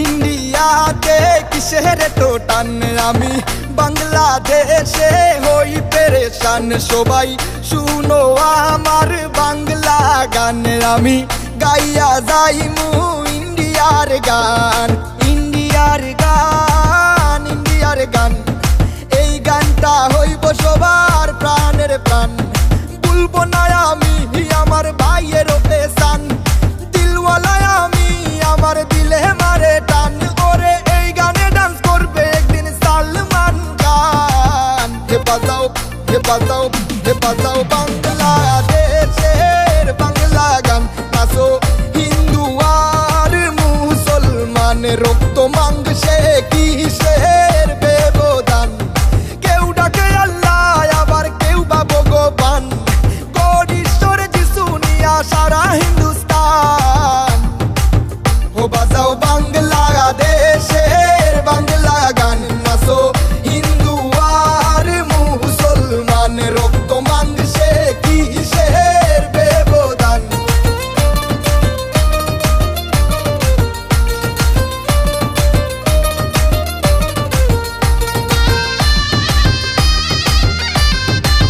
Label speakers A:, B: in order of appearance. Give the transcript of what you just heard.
A: ইন্ডিয়াতে কিসের তো টান? আমি বাংলাদেশে হই পেরেশান। সবাই শুনো আমার বাংলা গান। আমি গাইয়া যাইমু ইন্ডিয়ার গান। হে বাজাও হে বাজাও বাংলাদেশের বাংলা গান নাচো হিন্দু আর মুসলমান রক্ত মাংসে কিসে